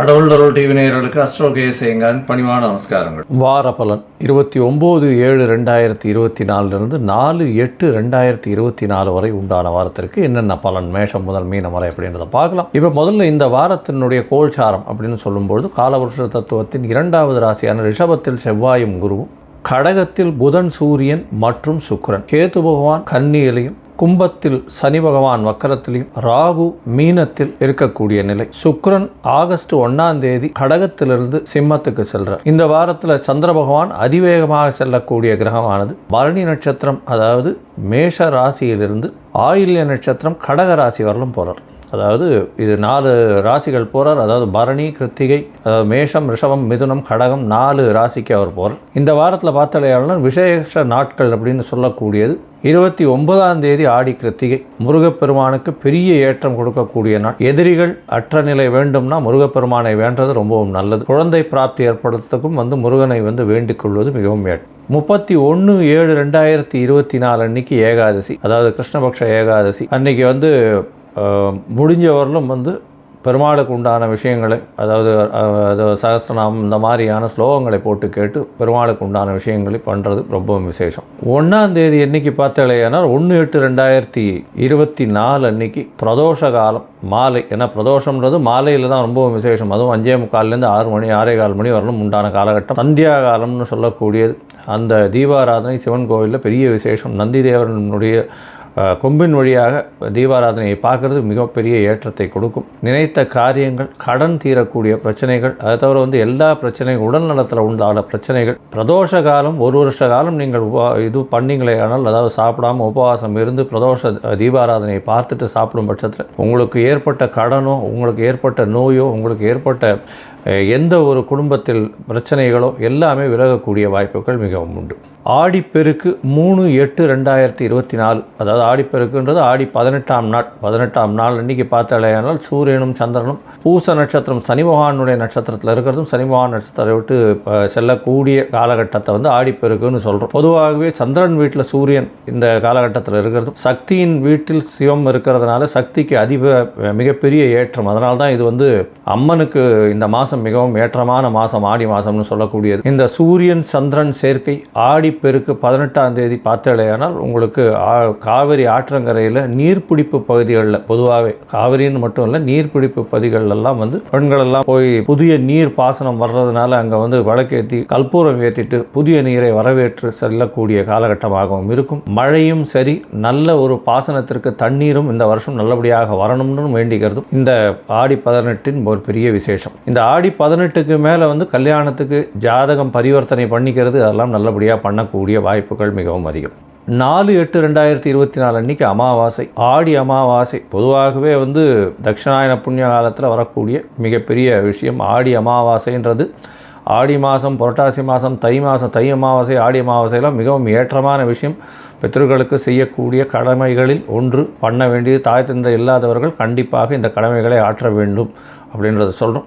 கடவுள் அருள் டிவி நேயர்களுக்கு அஸ்ட்ரோ கேசேங்கன் பணிவான நமஸ்காரங்கள். வார பலன் இருபத்தி ஒம்பது ஏழு ரெண்டாயிரத்தி இருபத்தி நாலுலேருந்து நாலு எட்டு ரெண்டாயிரத்தி இருபத்தி நாலு வரை உண்டான வாரத்திற்கு என்னென்ன பலன் மேஷம் முதல் மீனம் வரை அப்படின்றத பார்க்கலாம். இப்போ முதல்ல இந்த வாரத்தினுடைய கோல்சாரம் அப்படின்னு சொல்லும்பொழுது காலவருஷ தத்துவத்தின் இரண்டாவது ராசியான ரிஷபத்தில் செவ்வாயும் குருவும் கடகத்தில் புதன் சூரியன் மற்றும் சுக்கரன். கேத்து பகவான் கன்னியிலையும் கும்பத்தில் சனி பகவான் வக்கரத்திலையும் ராகு மீனத்தில் இருக்கக்கூடிய நிலை. சுக்ரன் ஆகஸ்ட் ஒன்னாம் தேதி கடகத்திலிருந்து சிம்மத்துக்கு செல்றார். இந்த வாரத்தில் சந்திர பகவான் அதிவேகமாக செல்லக்கூடிய கிரகமானது பரணி நட்சத்திரம் அதாவது மேஷ ராசியிலிருந்து ஆயில்ய நட்சத்திரம் கடக ராசி வரலும் போகிறார் அதாவது இது நாலு ராசிகள் போகிறார் அதாவது பரணி கிருத்திகை அதாவது மேஷம் ரிஷபம் மிதுனம் கடகம் நாலு ராசிக்கு அவர் போகிறார் இந்த வாரத்தில் பார்த்தாலேயாளர் விசேஷ நாட்கள் அப்படின்னு சொல்லக்கூடியது. இருபத்தி ஒன்பதாம் தேதி ஆடி கிருத்திகை. முருகப்பெருமானுக்கு பெரிய ஏற்றம் கொடுக்கக்கூடிய நாள். எதிரிகள் அற்ற நிலை வேண்டும்னா முருகப்பெருமானை வேண்டது ரொம்பவும் நல்லது. குழந்தை பிராப்தி ஏற்படுறதுக்கும் வந்து முருகனை வந்து வேண்டிக் கொள்வது மிகவும் ஏற்றம் முப்பத்தி ஒன்று ஏழு ரெண்டாயிரத்தி இருபத்தி நாலு அன்னைக்கு ஏகாதசி. அதாவது கிருஷ்ணபக்ஷ ஏகாதசி. அன்னைக்கு வந்து அஹ், முடிஞ்சவர்களும் வந்து பெருமாளுக்கு உண்டான விஷயங்களை அதாவது அது சகஸ்ரநாமம் இந்த மாதிரியான ஸ்லோகங்களை போட்டு கேட்டு பெருமாளுக்கு உண்டான விஷயங்களை பண்ணுறது ரொம்பவும் விசேஷம். ஒன்றாம் தேதி என்றைக்கு பார்த்தாலேயானால் ஒன்று எட்டு ரெண்டாயிரத்தி இருபத்தி நாலு அன்னைக்கு பிரதோஷ காலம் மாலை. ஏன்னா பிரதோஷம்ன்றது மாலையில் தான் ரொம்பவும் விசேஷம். அதுவும் அஞ்சே முக்கால்லேருந்து ஆறு மணி ஆறே கால் மணி வரலும் உண்டான காலகட்டம். சந்தியா காலம்னு சொல்லக்கூடியது. அந்த தீபாராதனை சிவன் கோவிலில் பெரிய விசேஷம். நந்தி தேவனுடைய கொம்பின் வழியாக தீபாராதனையை பார்க்கறது மிகப்பெரிய ஏற்றத்தை கொடுக்கும். நினைத்த காரியங்கள் கடன் தீரக்கூடிய பிரச்சனைகள் அதை தவிர வந்து எல்லா பிரச்சனைகள் உடல் நலத்தில் உண்டான பிரச்சனைகள் பிரதோஷ காலம் ஒரு வருஷ காலம் நீங்கள் உபா இது பண்ணிங்களே ஆனால் அதாவது சாப்பிடாம உபவாசம் இருந்து பிரதோஷ தீபாராதனையை பார்த்துட்டு சாப்பிடும் பட்சத்தில் உங்களுக்கு ஏற்பட்ட கடனோ உங்களுக்கு ஏற்பட்ட நோயோ உங்களுக்கு ஏற்பட்ட எந்த ஒரு குடும்பத்தில் பிரச்சனைகளோ எல்லாமே விலகக்கூடிய வாய்ப்புகள் மிகவும் உண்டு. ஆடிப்பெருக்கு மூணு எட்டு ரெண்டாயிரத்தி இருபத்தி நாலு அதாவது ஆடிப்பெருக்குன்றது ஆடி பதினெட்டாம் நாள் பதினெட்டாம் நாள் அன்றைக்கி பார்த்தாலேயானால் சூரியனும் சந்திரனும் பூச நட்சத்திரம் சனி பகவானுடைய நட்சத்திரத்தில் இருக்கிறதும் சனி பகவான் நட்சத்திரத்தை விட்டு செல்லக்கூடிய காலகட்டத்தை வந்து ஆடிப்பெருக்குன்னு சொல்கிறோம் பொதுவாகவே சந்திரன் வீட்டில் சூரியன் இந்த காலகட்டத்தில் இருக்கிறதும் சக்தியின் வீட்டில் சிவம் இருக்கிறதுனால சக்திக்கு அதிப மிகப்பெரிய ஏற்றம். அதனால்தான் இது வந்து அம்மனுக்கு இந்த மாதம் மிகவும் ஏற்றமான மாதம் ஆடி மாதம்னு சொல்லக்கூடியது. இந்த சூரியன் சந்திரன் சேர்க்கை ஆடிப்பெருக்கு பதினெட்டாம் தேதி பார்த்தலையானால் உங்களுக்கு காவிரி ஆற்றங்கரையில் நீர்பிடிப்பு பகுதிகளில் பொதுவாகவே காவிரின்னு மட்டும் இல்லை நீர்பிடிப்பு பகுதிகளெல்லாம் வந்து பெண்களெல்லாம் போய் புதிய நீர் பாசனம் வர்றதுனால அங்கே வந்து வழக்கேற்றி கற்பூரம் ஏற்றிட்டு புதிய நீரை வரவேற்று செல்லக்கூடிய காலகட்டமாகவும் இருக்கும். மழையும் சரி நல்ல ஒரு பாசனத்திற்கு தண்ணீரும் இந்த வருஷம் நல்லபடியாக வரணும்னு வேண்டிக்கிறதும் இந்த ஆடி பதினெட்டின் ஒரு பெரிய விசேஷம். இந்த ஆடி ஆடி பதினெட்டுக்கு மேலே வந்து கல்யாணத்துக்கு ஜாதகம் பரிவர்த்தனை பண்ணிக்கிறது அதெல்லாம் நல்லபடியாக பண்ணக்கூடிய வாய்ப்புகள் மிகவும் அதிகம். நாலு எட்டு ரெண்டாயிரத்தி இருபத்தி நாலு அன்னைக்கு அமாவாசை. ஆடி அமாவாசை. பொதுவாகவே வந்து தட்சிணாயன புண்ணிய காலத்தில் வரக்கூடிய மிகப்பெரிய விஷயம் ஆடி அமாவாசைன்றது. ஆடி மாதம் புரட்டாசி மாதம் தை மாதம் தை அமாவாசை ஆடி அமாவாசையெல்லாம் மிகவும் ஏற்றமான விஷயம். பித்தர்களுக்கு செய்யக்கூடிய கடமைகளில் ஒன்று பண்ண வேண்டியது தாய் தந்தை இல்லாதவர்கள் கண்டிப்பாக இந்த கடமைகளை ஆற்ற வேண்டும் அப்படின்றத சொல்கிறோம்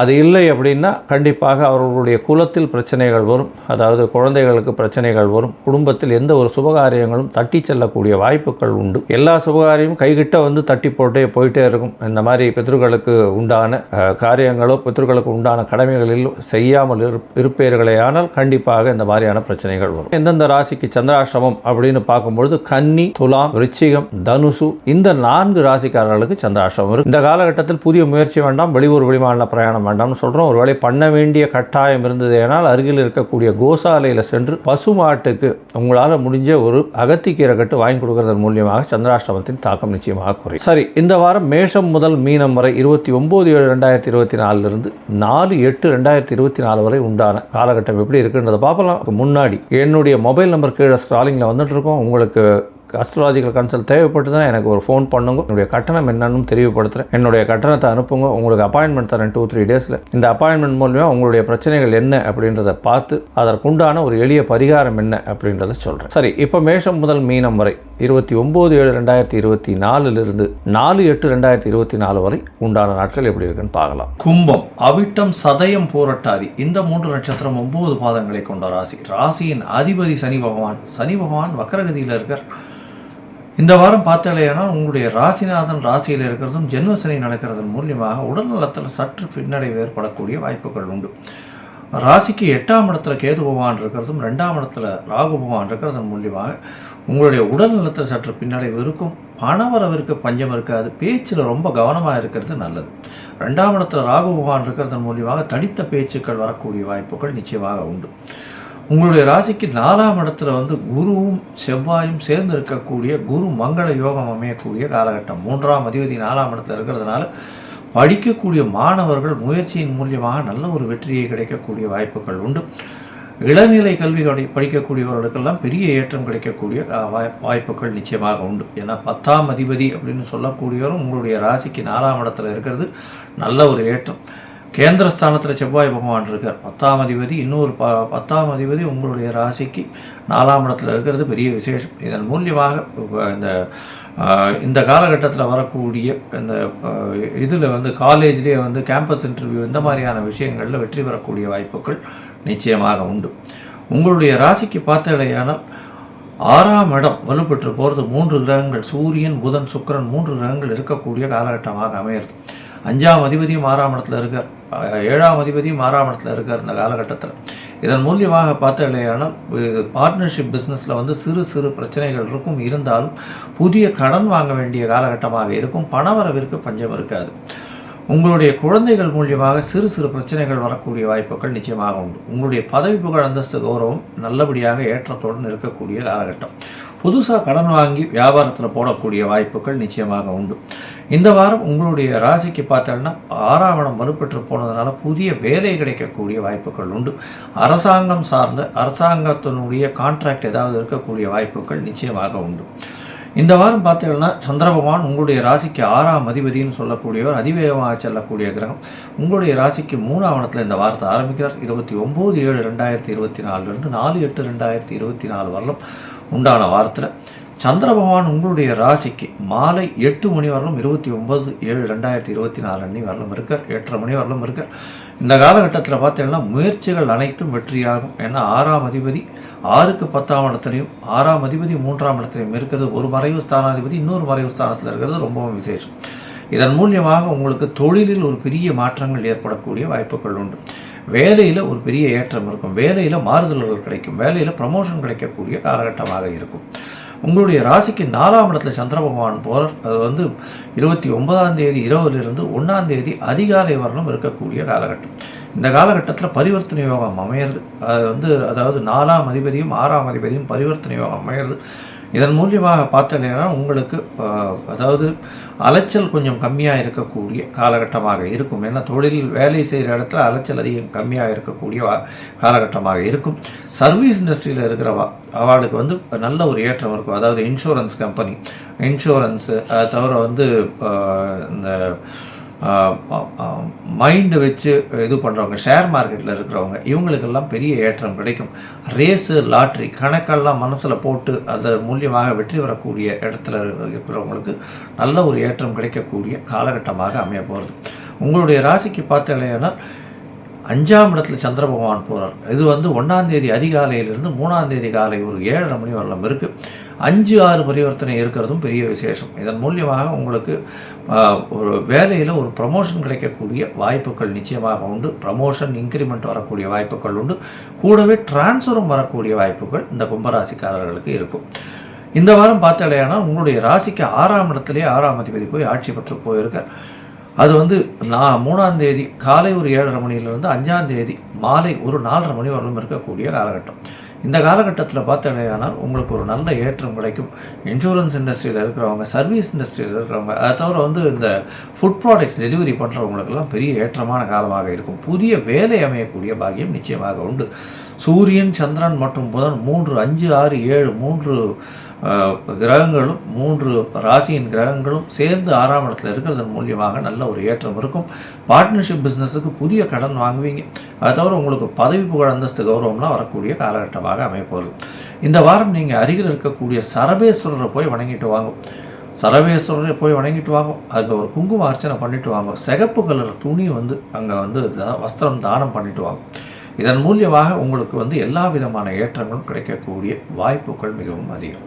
அது இல்லை அப்படின்னா கண்டிப்பாக அவர்களுடைய குலத்தில் பிரச்சனைகள் வரும். அதாவது குழந்தைகளுக்கு பிரச்சனைகள் வரும். குடும்பத்தில் எந்த ஒரு சுபகாரியங்களும் தட்டி செல்லக்கூடிய வாய்ப்புகள் உண்டு. எல்லா சுபகாரியமும் கைகிட்ட வந்து தட்டி போட்டே போயிட்டே இருக்கும். இந்த மாதிரி பித்ருக்களுக்கு உண்டான காரியங்களோ பித்ருக்களுக்கு உண்டான கடமைகளில் செய்யாமல் இரு இருப்பீர்களே ஆனால் கண்டிப்பாக இந்த மாதிரியான பிரச்சனைகள் வரும். எந்தெந்த ராசிக்கு சந்திராசிரமம் அப்படின்னு பார்க்கும்பொழுது கன்னி துலாம் ரிச்சிகம் தனுசு இந்த நான்கு ராசிக்காரர்களுக்கு சந்திராசிரமம் இருக்கு. இந்த காலகட்டத்தில் புதிய முயற்சி வேண்டாம். வெளியூர் வெளிமாநில பிரயாணம் வேண்டாம்னு சொல்கிறோம் ஒருவேளை பண்ண வேண்டிய கட்டாயம் இருந்தது ஏனால் அருகில் இருக்கக்கூடிய கோசாலையில் சென்று பசுமாட்டுக்கு உங்களால் முடிஞ்ச ஒரு அகத்திக்கீரை கட்டு வாங்கி கொடுக்கறதன் மூலியமாக சந்திராஷ்டமத்தின் தாக்கம் நிச்சயமாக குறையும். சரி இந்த வாரம் மேஷம் முதல் மீனம் வரை இருபத்தி ஒம்பது ஏழு ரெண்டாயிரத்தி இருபத்தி நாலுலேருந்து நாலு எட்டு ரெண்டாயிரத்தி இருபத்தி நாலு வரை உண்டான காலகட்டம் எப்படி இருக்குன்றதை பார்க்கலாம் முன்னாடி என்னுடைய மொபைல் நம்பர் கீழே ஸ்க்ராலிங்கில் வந்துட்டு இருக்கோம். உங்களுக்கு அஸ்ட்ராலஜிக்கல் கன்சல்ட் தேவைப்பட்டுதுன்னா எனக்கு ஒரு ஃபோன் பண்ணுங்க. என்னுடைய கட்டணம் என்னன்னு தெரியப்படுத்துகிறேன் என்னுடைய கட்டணத்தை அனுப்புங்க. உங்களுக்கு அப்பாயின்மெண்ட் தரேன் டூ த்ரீ டேஸில் இந்த அப்பாயின்மெண்ட் மூலியமாக உங்களுடைய பிரச்சனைகள் என்ன அப்படின்றத பார்த்து அதற்குண்டான ஒரு எளிய பரிகாரம் என்ன அப்படின்றத சொல்கிறேன் சரி இப்போ மேஷம் முதல் மீனம் வரை இருபத்தி ஒம்பது ஏழு ரெண்டாயிரத்தி இருபத்தி நாலுலேருந்து நாலு எட்டு ரெண்டாயிரத்தி இருபத்தி நாலு வரை உண்டான நாட்கள் எப்படி இருக்குன்னு பார்க்கலாம். கும்பம் அவிட்டம் சதயம் போரட்டாதி இந்த மூன்று நட்சத்திரம் ஒன்பது பாதங்களை கொண்ட ராசி. ராசியின் அதிபதி சனி பகவான். சனி பகவான் வக்கரகதியில் இருக்கார். இந்த வாரம் பார்த்தாலேயானால் உங்களுடைய ராசிநாதன் ராசியில் இருக்கிறதும் ஜென்மசனி நடக்கிறதன் மூலியமாக உடல் நலத்தில் சற்று பின்னடைவு ஏற்படக்கூடிய வாய்ப்புகள் உண்டு. ராசிக்கு எட்டாம் இடத்துல கேது பகவான் இருக்கிறதும் ரெண்டாம் இடத்துல ராகு பகவான் இருக்கிறதன் மூலியமாக உங்களுடைய உடல் நலத்தில் சற்று பின்னடைவு இருக்கும். பணவரவிற்கு பஞ்சம் இருக்காது. பேச்சில் ரொம்ப கவனமாக இருக்கிறது நல்லது. ரெண்டாம் இடத்துல ராகு பகவான் இருக்கிறதன் மூலியமாக தடித்த பேச்சுக்கள் வரக்கூடிய வாய்ப்புகள் நிச்சயமாக உண்டு. உங்களுடைய ராசிக்கு நாலாம் இடத்துல வந்து குருவும் செவ்வாயும் சேர்ந்து இருக்கக்கூடிய குரு மங்கள யோகம் அமையக்கூடிய காலகட்டம். மூன்றாம் அதிபதி நாலாம் இடத்துல இருக்கிறதுனால படிக்கக்கூடிய மாணவர்கள் முயற்சியின் மூலியமாக நல்ல ஒரு வெற்றியை கிடைக்கக்கூடிய வாய்ப்புகள் உண்டு. இளநிலை கல்வி படிக்கக்கூடியவர்களுக்கெல்லாம் பெரிய ஏற்றம் கிடைக்கக்கூடிய வாய்ப்புகள் நிச்சயமாக உண்டு. ஏன்னா பத்தாம் அதிபதி அப்படின்னு சொல்லக்கூடியவரும் உங்களுடைய ராசிக்கு நாலாம் இடத்துல இருக்கிறது நல்ல ஒரு ஏற்றம். கேந்திரஸ்தானத்தில் செவ்வாய் பகவான் இருக்கார். பத்தாம் அதிபதி இன்னொரு ப பத்தாம் அதிபதி உங்களுடைய ராசிக்கு நாலாம் இடத்துல இருக்கிறது பெரிய விசேஷம். இதன் மூலியமாக இந்த இந்த காலகட்டத்தில் வரக்கூடிய இந்த இதில் வந்து காலேஜ்லேயே வந்து கேம்பஸ் இன்டர்வியூ இந்த மாதிரியான விஷயங்களில் வெற்றி பெறக்கூடிய வாய்ப்புகள் நிச்சயமாக உண்டு. உங்களுடைய ராசிக்கு பார்த்தாலேயானால் ஆறாம் இடம் வலுப்பெற்று போகிறது மூன்று கிரகங்கள். சூரியன் புதன் சுக்கரன் மூன்று கிரகங்கள் இருக்கக்கூடிய காலகட்டமாக அமையிறது அஞ்சாம் அதிபதியும் ஆறாம் இடத்துல இருக்கார். ஏழாம் அதிபதியும் ஆறாம் இடத்துல இருக்கார் இந்த காலகட்டத்தில். இதன் மூலியமாக பார்த்த இல்லையானால் பார்ட்னர்ஷிப் பிஸ்னஸில் வந்து சிறு சிறு பிரச்சனைகள் இருக்கும். இருந்தாலும் புதிய கடன் வாங்க வேண்டிய காலகட்டமாக இருக்கும். பணவரவிற்கு பஞ்சம் இருக்காது. உங்களுடைய குழந்தைகள் மூலியமாக சிறு சிறு பிரச்சனைகள் வரக்கூடிய வாய்ப்புகள் நிச்சயமாக உண்டு. உங்களுடைய பதவி புகழ் அந்தஸ்து கௌரவம் நல்லபடியாக ஏற்றத்துடன் இருக்கக்கூடிய காலகட்டம் புதுசாக கடன் வாங்கி வியாபாரத்தில் போடக்கூடிய வாய்ப்புகள் நிச்சயமாக உண்டு. இந்த வாரம் உங்களுடைய ராசிக்கு பார்த்தோன்னா ஆறாவணம் வலுப்பெற்று போனதுனால புதிய வேலை கிடைக்கக்கூடிய வாய்ப்புகள் உண்டு. அரசாங்கம் சார்ந்த அரசாங்கத்தினுடைய கான்ட்ராக்ட் ஏதாவது இருக்கக்கூடிய வாய்ப்புகள் நிச்சயமாக உண்டு. இந்த வாரம் பார்த்தீங்கன்னா சந்திர பகவான் உங்களுடைய ராசிக்கு ஆறாம் அதிபதினு சொல்லக்கூடியவர் அதிவேகமாக செல்லக்கூடிய கிரகம். உங்களுடைய ராசிக்கு மூணாவணத்தில் இந்த வாரத்தை ஆரம்பிக்கிறார். இருபத்தி ஒம்பது ஏழு ரெண்டாயிரத்தி இருபத்தி நாலுலேருந்து நாலு எட்டு ரெண்டாயிரத்தி இருபத்தி நாலு வரலும் உண்டான வாரத்தில். சந்திர பகவான் உங்களுடைய ராசிக்கு மாலை எட்டு மணி வரலும் இருபத்தி ஒம்பது ஏழு ரெண்டாயிரத்தி இருபத்தி நாலு அன்னி வரலும் இருக்கார். எட்டரை மணி வரலும் இருக்கார். இந்த காலகட்டத்தில் பார்த்தீங்கன்னா முயற்சிகள் அனைத்தும் வெற்றியாகும். ஏன்னா ஆறாம் அதிபதி ஆறுக்கு பத்தாம் இடத்துலையும் ஆறாம் அதிபதி மூன்றாம் இடத்துலையும் இருக்கிறது. ஒரு மறைவு ஸ்தானாதிபதி இன்னொரு மறைவு ஸ்தானத்தில் இருக்கிறது ரொம்பவும் விசேஷம். இதன் மூலியமாக உங்களுக்கு தொழிலில் ஒரு பெரிய மாற்றங்கள் ஏற்படக்கூடிய வாய்ப்புகள் உண்டு. வேலையில் ஒரு பெரிய ஏற்றம் இருக்கும். வேலையில் மாறுதல்கள் கிடைக்கும். வேலையில் ப்ரமோஷன் கிடைக்கக்கூடிய காலகட்டமாக இருக்கும். உங்களுடைய ராசிக்கு நாலாம் இடத்துல சந்திர பகவான் போகிறார் அது வந்து இருபத்தி ஒன்பதாம் தேதி இரவுலேருந்து ஒன்றாம் தேதி அதிகாலை வரணும் இருக்கக்கூடிய காலகட்டம். இந்த காலகட்டத்தில் பரிவர்த்தனை யோகம் அமையிறது. அது வந்து அதாவது நாலாம் அதிபதியும் ஆறாம் அதிபதியும் பரிவர்த்தனை யோகம் அமையிறது. இதன் மூலியமாக பார்த்தீங்கன்னா உங்களுக்கு அதாவது அலைச்சல் கொஞ்சம் கம்மியாக இருக்கக்கூடிய காலகட்டமாக இருக்கும். ஏன்னா தொழில் வேலை செய்கிற இடத்துல அலைச்சல் அதிகம் கம்மியாக இருக்கக்கூடிய காலகட்டமாக இருக்கும். சர்வீஸ் இண்டஸ்ட்ரியில் இருக்கிறவா அவளுக்கு வந்து நல்ல ஒரு ஏற்றம் இருக்கும். அதாவது இன்சூரன்ஸ் கம்பெனி. இன்சூரன்ஸு அதை தவிர வந்து இந்த மைண்டு வச்சு இது பண்ணுறவங்க ஷேர் மார்க்கெட்டில் இருக்கிறவங்க இவங்களுக்கெல்லாம் பெரிய ஏற்றம் கிடைக்கும். ரேஸு லாட்ரி கணக்கெல்லாம் மனசில் போட்டு அதை மூலியமாக வெற்றி வரக்கூடிய இடத்துல இருக்கிறவங்களுக்கு நல்ல ஒரு ஏற்றம் கிடைக்கக்கூடிய காலகட்டமாக அமைய போகிறது உங்களுடைய ராசிக்கு பார்த்தீங்கன்னா அஞ்சாம் இடத்துல சந்திர பகவான் போகிறார் இது வந்து ஒன்றாந்தேதி அதிகாலையிலிருந்து மூணாந்தேதி காலை ஒரு ஏழரை மணி வரலாம் இருக்குது அஞ்சு ஆறு பரிவர்த்தனை இருக்கிறதும் பெரிய விசேஷம். இதன் மூலியமாக உங்களுக்கு ஒரு வேலையில் ஒரு ப்ரமோஷன் கிடைக்கக்கூடிய வாய்ப்புகள் நிச்சயமாக உண்டு. ப்ரமோஷன் இன்க்ரிமெண்ட் வரக்கூடிய வாய்ப்புகள் உண்டு. கூடவே டிரான்ஸ்ஃபரும் வரக்கூடிய வாய்ப்புகள் இந்த கும்பராசிக்காரர்களுக்கு இருக்கும். இந்த வாரம் பார்த்தாலேயானால் உங்களுடைய ராசிக்கு ஆறாம் இடத்துலேயே ஆறாம் அதிபதி போய் ஆட்சி பெற்று போயிருக்கார். அது வந்து நான் மூணாம் தேதி காலை ஒரு ஏழரை மணியிலிருந்து அஞ்சாம் தேதி மாலை ஒரு நாலரை மணி வரலும் இருக்கக்கூடிய காலகட்டம். இந்த காலகட்டத்தில் பார்த்தீங்கன்னா உங்களுக்கு ஒரு நல்ல ஏற்றம் கிடைக்கும். இன்சூரன்ஸ் இண்டஸ்ட்ரியில் இருக்கிறவங்க சர்வீஸ் இண்டஸ்ட்ரியில் இருக்கிறவங்க அதை தவிர வந்து இந்த ஃபுட் ப்ராடக்ட்ஸ் டெலிவரி பண்ணுறவங்களுக்கெல்லாம் பெரிய ஏற்றமான காலமாக இருக்கும். புதிய வேலை அமையக்கூடிய பாகியம் நிச்சயமாக உண்டு. சூரியன் சந்திரன் மற்றும் புதன் மூன்று அஞ்சு ஆறு ஏழு மூன்று கிரகங்களும் மூன்று ராசியின் கிரகங்களும் சேர்ந்து ஆறாம் இடத்துல இருக்கிறதன் மூலியமாக நல்ல ஒரு ஏற்றம் இருக்கும். பார்ட்னர்ஷிப் பிஸ்னஸுக்கு புதிய கடன் வாங்குவீங்க. அதை தவிர உங்களுக்கு பதவி புகழ் அந்தஸ்து கௌரவம்லாம் வரக்கூடிய காலகட்டமாக அமைப்போகுது இந்த வாரம் நீங்கள் அருகில் இருக்கக்கூடிய சரபேஸ்வரரை போய் வணங்கிட்டு வாங்கும் சரவேஸ்வரரை போய் வணங்கிட்டு வாங்கும் அதுக்கு ஒரு குங்கும அர்ச்சனை பண்ணிட்டு வாங்கும் சிகப்பு கலர் துணி வந்து அங்கே வந்து வஸ்திரம் தானம் பண்ணிட்டு வாங்கும் இதன் மூலியமாக உங்களுக்கு வந்து எல்லா விதமான ஏற்றங்களும் கிடைக்கக்கூடிய வாய்ப்புகள் மிகவும் அதிகம்.